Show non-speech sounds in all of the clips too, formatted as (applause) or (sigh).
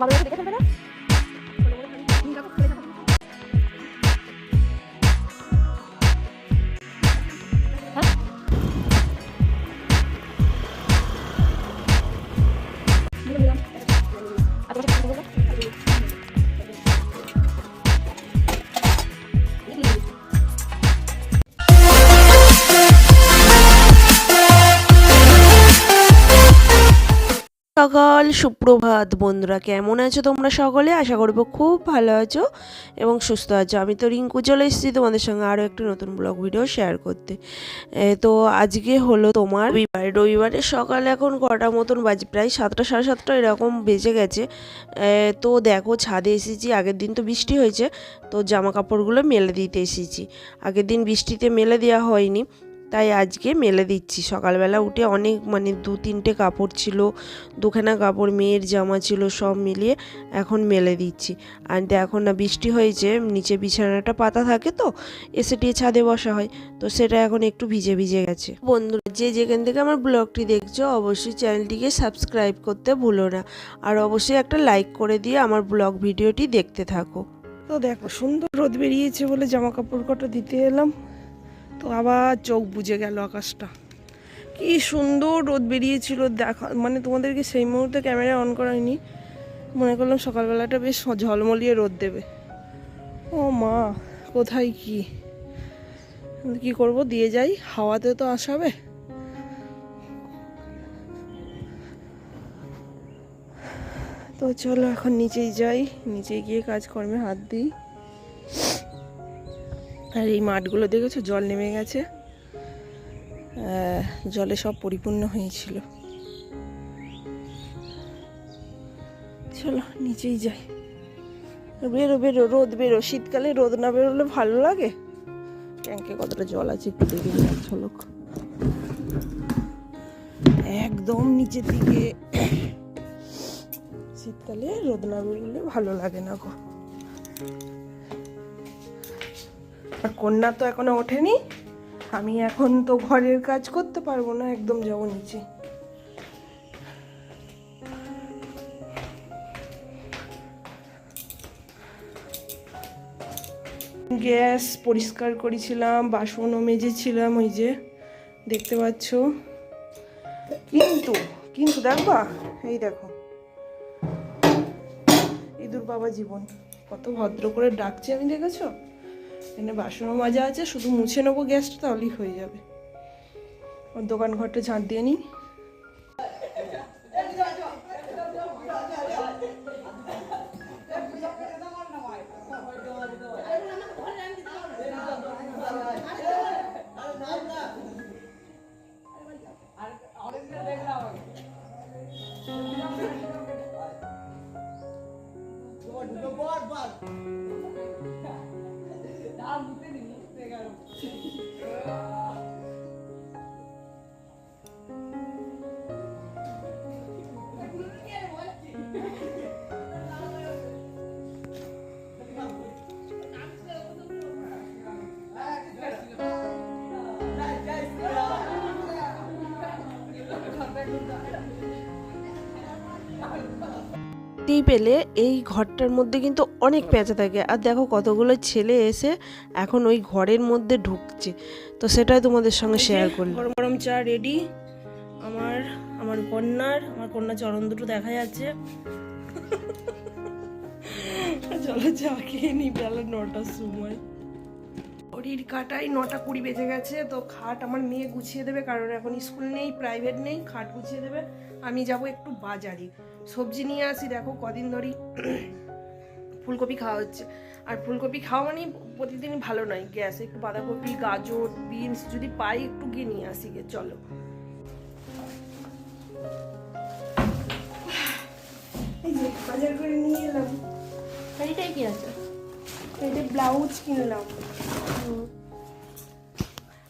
বাবা দেখে ফেলবে না সকাল। সুপ্রভাত বন্ধুরা, কেমন আছো তোমরা সকলে? আশা করব খুব ভালো আছো এবং সুস্থ আছো। আমি তো রিঙ্কু চলে এসেছি তোমাদের সঙ্গে আরও একটি নতুন ব্লগ ভিডিও শেয়ার করতে। তো আজকে হলো তোমার রবিবার। রবিবারের সকাল এখন কটা মতন বাজে? প্রায় সাতটা, সাড়ে সাতটা এরকম বেজে গেছে। তো দেখো ছাদে এসেছি। আগের দিন তো বৃষ্টি হয়েছে, তো জামা কাপড়গুলো মেলে দিতে এসেছি। আগের দিন বৃষ্টিতে মেলে দেওয়া হয়নি। তাই আজকে মেলে দিচ্ছি। সকালবেলা উঠে অনেক মানে দু তিনটে কাপড় ছিল, দুখানা কাপড়, মেয়ের জামা ছিল, সব মিলিয়ে এখন মেলে দিচ্ছি। আর এখন না, বৃষ্টি হয়েছে, নিচে বিছানাটা পাতা থাকে তো, এসে টিয়ে ছাদে বসা হয়। তো সেটা এখন একটু ভিজে ভিজে গেছে। বন্ধুরা, যে যেখান থেকে আমার ব্লগটি দেখছ, অবশ্যই চ্যানেলটিকে সাবস্ক্রাইব করতে ভুলো না। আর অবশ্যই একটা লাইক করে দিয়ে আমার ব্লগ ভিডিওটি দেখতে থাকো। তো দেখো, সুন্দর রোদ বেরিয়েছে বলে জামা কাপড় কটা দিতে এলাম। তো আবার চোখ বুজে গেল আকাশটা। কি সুন্দর রোদ বেরিয়েছিল, দেখা মানে তোমাদেরকে সেই মুহূর্তে ক্যামেরা অন করায়নি। মনে করলাম সকালবেলাটা বেশ ঝলমলিয়ে রোদ দেবে। ও মা, কোথায় কি? কি করব, দিয়ে যাই, হাওয়াতে তো আসাবে তো চলো এখন নিচেই যাই নিচে গিয়ে কাজকর্মে হাত দিই। আর এই মাঠগুলো দেখেছ? জল নেমে গেছে। জলে সব পরিপূর্ণ হয়েছিল। চলো, নিচেই যাই। বেরো বেরো, রোদ, বেরো। শীতকালে রোদ না বেরোলে ভালো লাগে? ট্যাঙ্কে কতটা জল আছে একটু দেখে নিয়ে ঝলক একদম নিচের দিকে। শীতকালে রোদ না বেরোলে ভালো লাগে না গো। আর কন্যা তো এখনও ওঠেনি। আমি এখন তো ঘরের কাজ করতে পারব না, একদম যাব নিচে। গ্যাস পরিষ্কার করেছিলাম, বাসনও মেজেছিলাম, ওই যে দেখতে পাচ্ছ। কিন্তু কিন্তু দেখবা? এই দেখো। ইঁদুর বাবা জীবন, কত ভদ্র করে ডাকছে, আমি দেখেছ? এখানে বাসনও মাজা আছে, শুধু মুছে নেব গ্যাসটা, তাহলেই হয়ে যাবে। ওর দোকান ঘরটা ঝাঁট দিয়ে নিই। দেখতেই পেলে এই ঘরটার মধ্যে কিন্তু অনেক পেঁচা থাকে। আর দেখো কতগুলো ছেলে এসে এখন ওই ঘরের মধ্যে ঢুকছে। তো সেটাই তোমাদের সঙ্গে শেয়ার করলাম। গরম গরম চা রেডি আমার আমার কন্যার আমার কন্যা চরণ দুটো দেখা যাচ্ছে। চলো চা খেয়ে নি বেলা নটার সময়। ঘড়ির কাটাই নটা কুড়ি বেজে গেছে তো খাট আমার মেয়ে গুছিয়ে দেবে কারণ এখন স্কুল নেই প্রাইভেট নেই খাট গুছিয়ে দেবে। আমি যাব একটু বাজারে। সবজি নিয়ে আসি দেখো কদিন ধরেই ফুলকপি খাওয়া হচ্ছে। আর ফুলকপি খাওয়া মানে প্রতিদিন ভালো নয় গ্যাস একটু বাঁধাকপি গাজর বিনস যদি পাই একটু গিয়ে নিয়ে আসি গে চলো। বাজার করে নিয়ে এলাম। শাড়িটাই কি আছে? এই ব্লাউজ কিনলাম।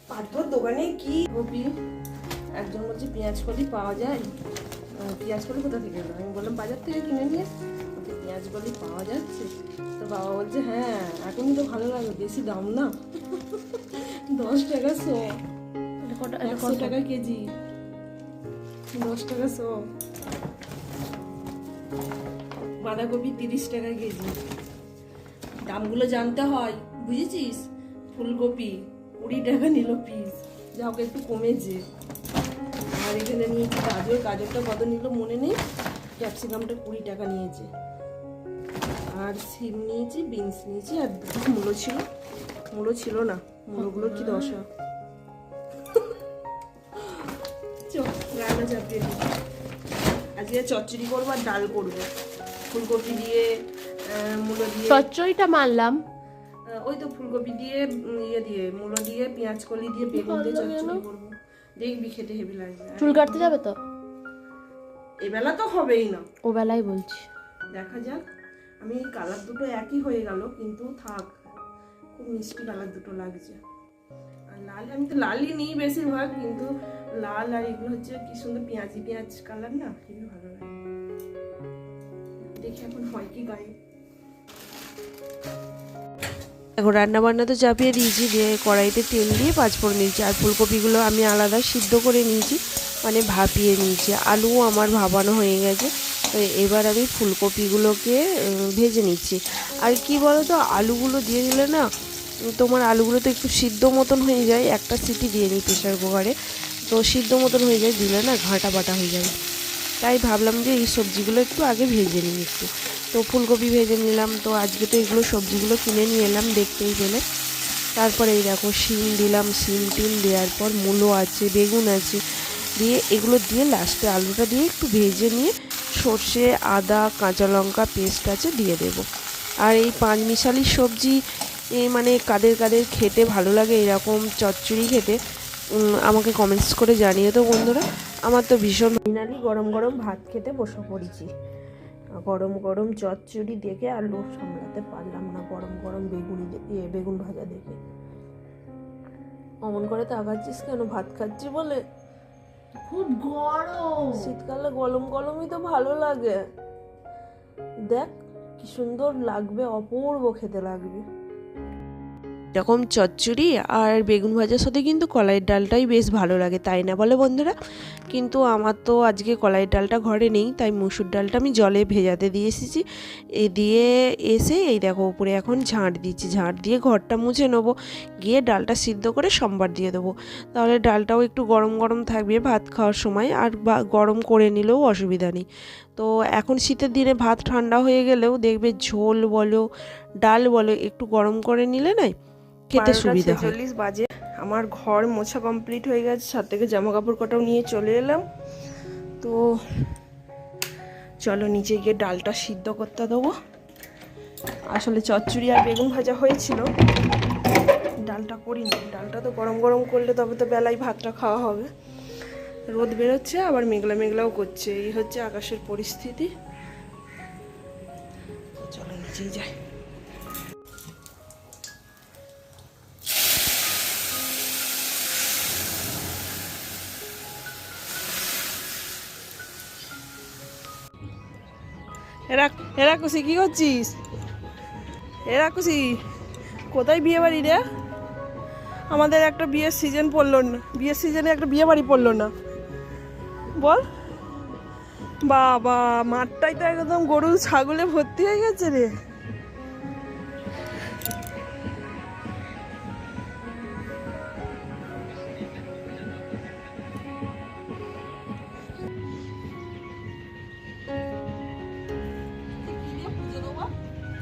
পাথর দোকানে কি? কপি। একজন বলছে পেঁয়াজ কলি পাওয়া যায়? আহ, পেঁয়াজ কলি কোথা থেকে এলো? আমি বললাম বাজার থেকে কিনে নিয়ে বলছে পেঁয়াজ কলি পাওয়া যাচ্ছে। তো বাবা বলছে হ্যাঁ এখনই তো ভালো লাগে বেশি দাম না? (laughs) দশ টাকা শো। একশো টাকা কেজি। দশ টাকা শো। বাঁধাকপি তিরিশ টাকা কেজি। দামগুলো জানতে হয় বুঝেছিস? ফুলকপি কুড়ি টাকা নিল পিস যা হোক একটু কমেছে। এখানে নিয়েছি গাজর গাজরটা কত নিল মনে নেই। ক্যাপসিকামটা কুড়ি টাকা নিয়েছে। আর সিম নিয়েছি বিনস নিয়েছি আর দুটো মূলো ছিল। মূলো ছিল না মূলোগুলোর কি দশা? রান্না চাপিয়ে আজকে চচ্চড়ি করব আর ডাল করব। ফুলকপি দিয়ে আহ, মূলো দিয়ে। চচ্চড়িটা মানলাম। আহ, ওই তো ফুলকপি দিয়ে ইয়ে দিয়ে মূলো দিয়ে পেঁয়াজ কলি দিয়ে বেগুন দিয়ে চচ্চড়ি করব। দেখবি খেতে হেভি লাগবে। চুল কাটতে যাবে তো? এবেলা তো হবেই না। ও বেলায় বলছি। দেখা যাক। আমি কালার দুটো একই হয়ে গেল কিন্তু থাক খুব মিষ্টি কালার দুটো লাগছে। আর লাল আমি তো লালই নিই বেশিরভাগ কিন্তু লাল আর এগুলো হচ্ছে কি সুন্দর পেঁয়াজি পেঁয়াজ কালার না খুবই ভালো লাগে। দেখি এখন হয় কি গায়ে। এখন রান্না বান্না তো চাপিয়ে দিয়েছি, দিয়ে কড়াইতে তেল দিয়ে পাঁচ পাঁচফোড়ন দিয়েছি। আর ফুলকপিগুলো আমি আলাদা সিদ্ধ করে নিয়েছি মানে ভাপিয়ে নিয়েছি। আলুও আমার ভাবানো হয়ে গেছে, তো এবার আমি ফুলকপিগুলোকে ভেজে নিচ্ছি। আর কি বলো তো আলুগুলো দিয়ে দিলে না, তোমার আলুগুলো তো একটু সিদ্ধ মতন হয়ে যায়, একটা সিটি দিয়ে নিই প্রেশার কুকারে। তো সিদ্ধ মতন হয়ে যায়, দিলে না ঘাঁটা বাটা হয়ে যাবে। তাই ভাবলাম যে এই সবজিগুলো একটু আগে ভেজে নিই একটু। তো ফুলকপি ভেজে নিলাম। তো আজকে তো এগুলো সবজিগুলো কিনে নিয়ে এলাম দেখতেই পেলে। তারপরে এই দেখো, শিম দিলাম, শিম টিম দেওয়ার পর মূলো আছে, বেগুন আছে। দিয়ে এগুলো দিয়ে লাস্টে আলুটা দিয়ে একটু ভেজে নিয়ে সর্ষে, আদা, কাঁচা লঙ্কা পেস্ট আছে দিয়ে দেব। আর এই পাঁচ মিশালি সবজি মানে কাদের কাদের খেতে ভালো লাগে এরকম চচ্চড়ি খেতে আমাকে কমেন্টস করে জানিয়ে তো বন্ধুরা। আমার তো ভীষণ ফাইনালি গরম গরম ভাত খেতে বসে পড়েছি। গরম গরম চচ্চড়ি দেখে আর লোভ সামলাতে পারলাম না গরম গরম বেগুনি দেখে ইয়ে, বেগুন ভাজা দেখে। অমন করে তাকাচ্ছিস কেন? ভাত খাচ্ছি বলে? খুব গরম। শীতকালে গরম গরমই তো ভালো লাগে। দেখ কি সুন্দর লাগবে অপূর্ব খেতে লাগবে। এরকম চচ্চড়ি আর বেগুন ভাজার সাথে কিন্তু কলাইয়ের ডালটাই বেশ ভালো লাগে, তাই না বলে বন্ধুরা? কিন্তু আমার তো আজকে কলাইয়ের ডালটা ঘরে নেই, তাই মুসুর ডালটা আমি জলে ভেজাতে দিয়ে এসেছি। এ দিয়ে এসে এই দেখো উপরে এখন ঝাঁট দিচ্ছি, ঝাঁট দিয়ে ঘরটা মুছে নেব, গিয়ে ডালটা সিদ্ধ করে সম্বার দিয়ে দেবো। তাহলে ডালটাও একটু গরম গরম থাকবে ভাত খাওয়ার সময়, আর গরম করে নিলেও অসুবিধা নেই। তো এখন শীতের দিনে ভাত ঠান্ডা হয়ে গেলেও দেখবে ঝোল বলো, ডাল বলো, একটু গরম করে নিলে না খেতে সুবিধা হয়। চল্লিশ বাজে। আমার ঘর মোছা কমপ্লিট হয়ে গেছে সাত থেকে জামা কাপড় কটাও নিয়ে চলে এলাম। তো চলো নিচে গিয়ে ডালটা সিদ্ধ করতে দেবো। আসলে চচ্চড়ি আর বেগুন ভাজা হয়েছিল। ডালটা করিনি। ডালটা তো গরম গরম করলে তবে তো বেলায় ভাতটা খাওয়া হবে। রোদ বেরোচ্ছে আবার মেঘলা মেঘলাও করছে। এই হচ্ছে আকাশের পরিস্থিতি। চলো নিচেই যাই। এরা এরা খুশি, কি করছিস? এরা খুশি? কোথায় বিয়ে বাড়ি রে? আমাদের একটা বিয়ের সিজন পড়ল না, বিয়ের সিজনে একটা বিয়ে বাড়ি পড়ল না। বল। বাবা, মাঠটাই তো একদম গরু ছাগলে ভর্তি হয়ে গেছে রে।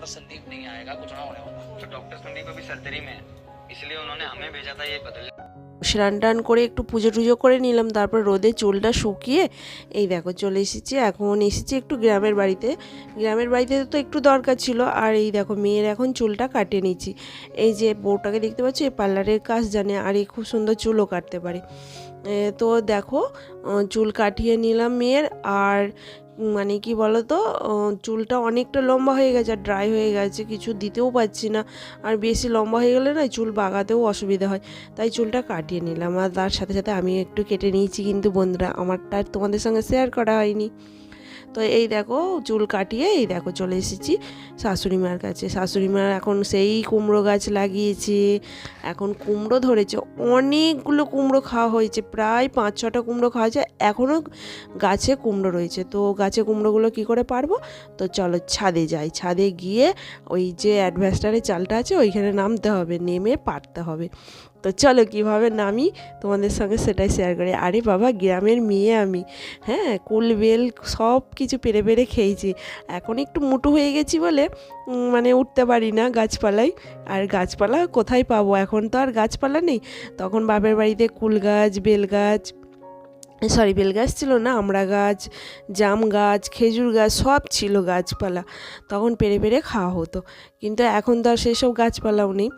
डॉक्टर संदीप नहीं आएगा कुछ ना होने वाला तो डॉक्टर संदीप अभी सर्जरी में है इसलिए उन्होंने हमें भेजा था ये बदल স্নান টান করে একটু পুজো টুজো করে নিলাম তারপর রোদে চুলটা শুকিয়ে এই দেখো চলে এসেছি এখন এসেছি একটু গ্রামের বাড়িতে গ্রামের বাড়িতে তো একটু দরকার ছিল আর এই দেখো মেয়ের এখন চুলটা কাটিয়ে নিচ্ছি এই যে বউটাকে দেখতে পাচ্ছি এই পার্লারের কাজ জানে আর এই খুব সুন্দর চুলও কাটতে পারে এ, তো দেখো আহ, চুল কাটিয়ে নিলাম মেয়ের আর মানে কি বলো তো চুলটা অনেকটা লম্বা হয়ে গেছে, আর ড্রাই হয়ে গেছে, কিছু দিতেও পাচ্ছি না। আর বেশি লম্বা হয়ে গেলে না, চুল বাগাতেও অসুবিধা হয়। তাই চুলটা কাটিয়ে নিলাম। আর তার সাথে সাথে আমি একটু কেটে নিয়েছি কিন্তু বন্ধুরা, আমারটা তোমাদের সঙ্গে শেয়ার করা হয়নি। তো এই দেখো চুল কাটিয়ে এই দেখো চলে এসেছি শাশুড়ি মার কাছে। শাশুড়ি মা এখন সেই কুমড়ো গাছ লাগিয়েছে, এখন কুমড়ো ধরেছে। অনেকগুলো কুমড়ো খাওয়া হয়েছে, প্রায় পাঁচ ছটা কুমড়ো খাওয়া হয়েছে। এখনও গাছে কুমড়ো রয়েছে। তো গাছে কুমড়োগুলো কি করে পারব? তো চলো ছাদে যাই। ছাদে গিয়ে ওই যে অ্যাডভেস্টারের চালটা আছে, ওইখানে নামতে হবে, নেমে পারতে হবে। তো চলো কীভাবে নামি? তোমাদের সঙ্গে সেটাই শেয়ার করি। আরে বাবা, গ্রামের মেয়ে আমি। হ্যাঁ কুল, বেল সব কিছু পেরে পেরে খেয়েছি। এখন একটু মোটু হয়ে গেছি বলে মানে উঠতে পারি না গাছপালায়। আর গাছপালা কোথায় পাবো? এখন তো আর গাছপালা নেই। তখন বাপের বাড়িতে কুল গাছ, বেল গাছ সরি বেল গাছ ছিল না, আমড়া গাছ, জাম গাছ, খেজুর গাছ, সব ছিল গাছপালা। তখন পেরে পেরে খাওয়া হতো। কিন্তু এখন তো আর সেসব গাছপালাও নেই।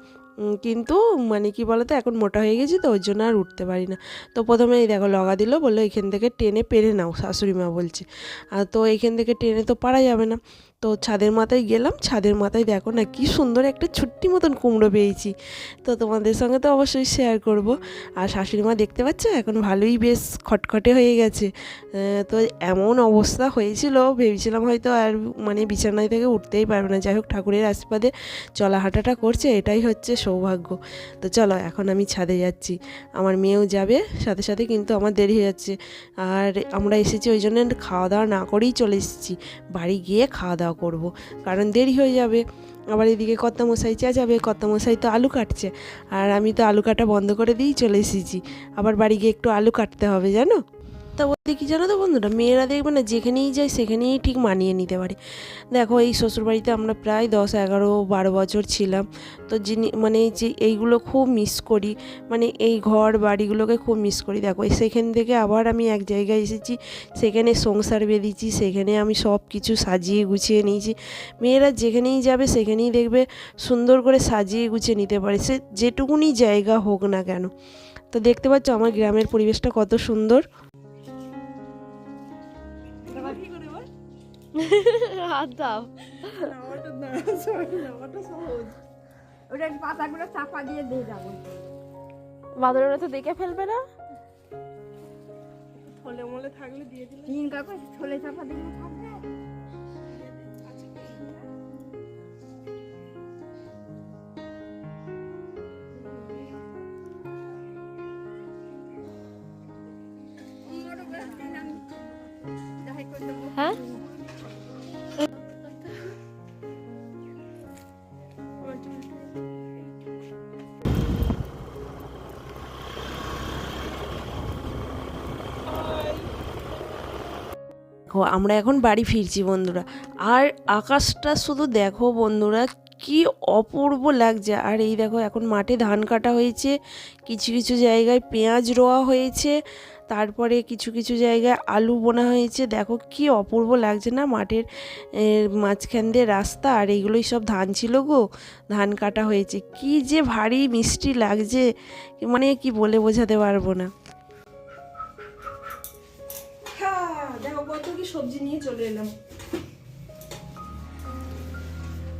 কিন্তু মানে কি বলতো, এখন মোটা হয়ে গেছি তো, ওই জন্য আর উঠতে পারি না। তো প্রথমে এই দেখো লগা দিল, বলল এখান থেকে টেনে পেরে নাও শাশুড়ি মা বলছে। আর তো এখান থেকে টেনে তো পারা যাবে না। তো ছাদের মাথায় গেলাম, ছাদের মাথায় দেখো না কি সুন্দর একটা ছুট্টি মতন কুমড়ো পেয়েছি। তো তোমাদের সঙ্গে তো অবশ্যই শেয়ার করব। আর শাশুড়ি মা দেখতে পাচ্ছ, এখন ভালোই বেশ খটখটে হয়ে গেছে। তো এমন অবস্থা হয়েছিল, ভেবেছিলাম হয়তো আর মানে বিছানায় থেকে উঠতেই পারবে না। যাই হোক, ঠাকুরের আশীর্বাদে চলা হাঁটাটা করছে, এটাই হচ্ছে সৌভাগ্য। তো চলো, এখন আমি ছাদে যাচ্ছি। আমার মেয়েও যাবে, সাথে সাথে কিন্তু আমার দেরি হয়ে যাচ্ছে। আর আমরা এসেছি ওই জন্য খাওয়া দাওয়া না করেই চলে এসেছি। বাড়ি গিয়ে খাওয়া দাওয়া করব। কারণ দেরি হয়ে যাবে। আবার এদিকে কর্তামশাই চেঁচাবে, কর্তামশাই তো আলু কাটছে। আর আমি তো আলু কাটা বন্ধ করে দিয়েই চলে এসেছি। আবার বাড়ি গিয়ে একটু আলু কাটতে হবে, জানো? তা বলতে কি জানো তো বন্ধুরা? মেয়েরা দেখবে না যেখানেই যায় সেখানেই ঠিক মানিয়ে নিতে পারে। দেখো এই শ্বশুরবাড়িতে আমরা প্রায় দশ, এগারো, বারো বছর ছিলাম। তো যিনি মানে যে এইগুলো খুব মিস করি। মানে এই ঘর বাড়িগুলোকে খুব মিস করি। দেখো সেখান থেকে আবার আমি এক জায়গায় এসেছি। সেখানে সংসার বেঁধেছি, সেখানে আমি সব কিছু সাজিয়ে গুছিয়ে নিয়েছি। মেয়েরা যেখানেই যাবে সেখানেই দেখবে সুন্দর করে সাজিয়ে গুছিয়ে নিতে পারে। সে যেটুকুনি জায়গা হোক না কেন। তো দেখতে পাচ্ছ আমার গ্রামের পরিবেশটা কত সুন্দর। (laughs) হাত দাও ওটা পাতাগুলো চাপা দিয়ে দিয়ে যাব। বাদরেরা তো দেখে ফেলবে না? থলে মলে থাকলে দিয়ে দিলে। তিন কাপড় ছোলে চাপা দিলে থাকবে দেখো, আমরা এখন বাড়ি ফিরছি বন্ধুরা। আর আকাশটা শুধু দেখো বন্ধুরা, কি অপূর্ব লাগছে। আর এই দেখো, এখন মাঠে ধান কাটা হয়েছে, কিছু কিছু জায়গায় পেঁয়াজ রোয়া হয়েছে, তারপরে কিছু কিছু জায়গায় আলু বোনা হয়েছে। দেখো, কি অপূর্ব লাগছে না মাঠের মাঝখান দিয়ে রাস্তা, আর এইগুলোই সব ধান ছিল গো, ধান কাটা হয়েছে। কি যে ভারী মিষ্টি লাগছে মানে কি বলে বোঝাতে পারব না। সবজি নিয়ে চলে এলাম।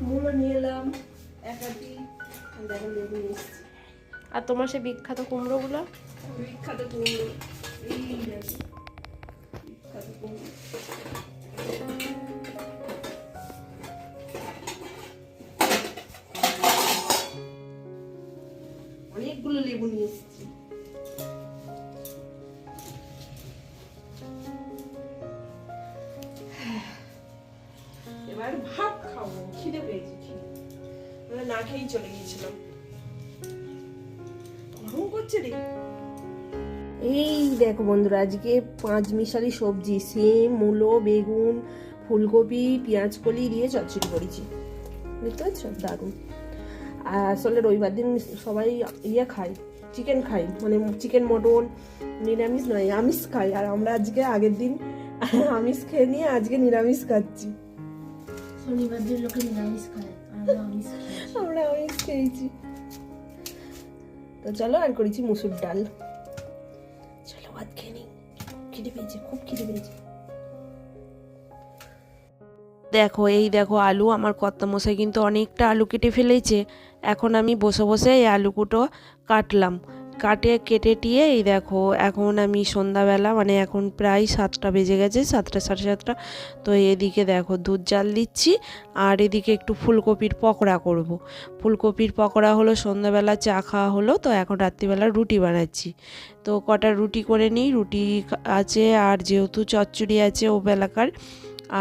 মূলো নিয়ে এলাম একাটি দেখো লেবু নিয়ে আর তোমার সে বিখ্যাত কুমড়োগুলো? বিখ্যাত কুমড়ো এই বিখ্যাত কুমড়ো। অনেকগুলো লেবু নিয়ে এবার ভাত খাব, খিদে পেয়েছি, খিদে। না খেয়েই চলে গিয়েছিলাম। গরম করছে রে। এই দেখো বন্ধুরা, আজকে পাঁচ মিশালি সবজি, সিম, মূলো, বেগুন, ফুলকপি, পেঁয়াজ কলি দিয়ে চচ্চড়ি করেছি। বুঝতে পাচ্ছ? দারুণ। আর আসলে রবিবার দিন সবাই ইয়ে খায় চিকেন খাই মানে চিকেন মটন নিরামিষ নয়, আমিষ খাই আর আমরা আজকে আগের দিন আমিষ খেয়ে নিয়ে আজকে নিরামিষ খাচ্ছি। শনিবার দিন লোকে নিরামিষ খায় আমরা আমিষ খাই আমরা আমিষ খেয়েছি তো চলো আর করেছি মুসুর ডাল চলো ভাত খেয়ে নিই খিদে পেয়েছে খুব খিদে পেয়েছে দেখো এই দেখো আলু আমার কর্তামশাই কিন্তু অনেকটা আলু কেটে ফেলেছে। এখন আমি বসে বসে এই আলুকুটো কাটলাম। কাটে, কেটে, টিয়ে, এই দেখো, এখন আমি সন্ধ্যাবেলা মানে এখন প্রায় সাতটা বেজে গেছে, সাতটা, সাড়ে সাতটা তো এদিকে দেখো, দুধ জাল দিচ্ছি, আর এদিকে একটু ফুলকপির পকোড়া করব। ফুলকপির পকোড়া হলো, সন্ধ্যাবেলা চা খাওয়া হলো, তো এখন রাত্রিবেলা রুটি বানাচ্ছি তো কটা রুটি করে নিই, রুটি আছে আর যেহেতু চচ্চড়ি আছে ও বেলাকার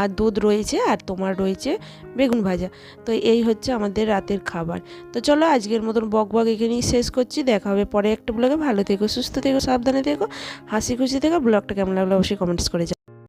আর দুধ রয়েছে আর তোমার রয়েছে বেগুন ভাজা। তো এই হচ্ছে আমাদের রাতের খাবার। তো চলো আজকের মতন বক বক এখানেই শেষ করছি। দেখা হবে পরে একটা ব্লগে। ভালো থেকো, সুস্থ থেকো, সাবধানে থেকো। হাসি খুশি থেকো। ব্লগটা কেমন লাগল অবশ্যই কমেন্টস করে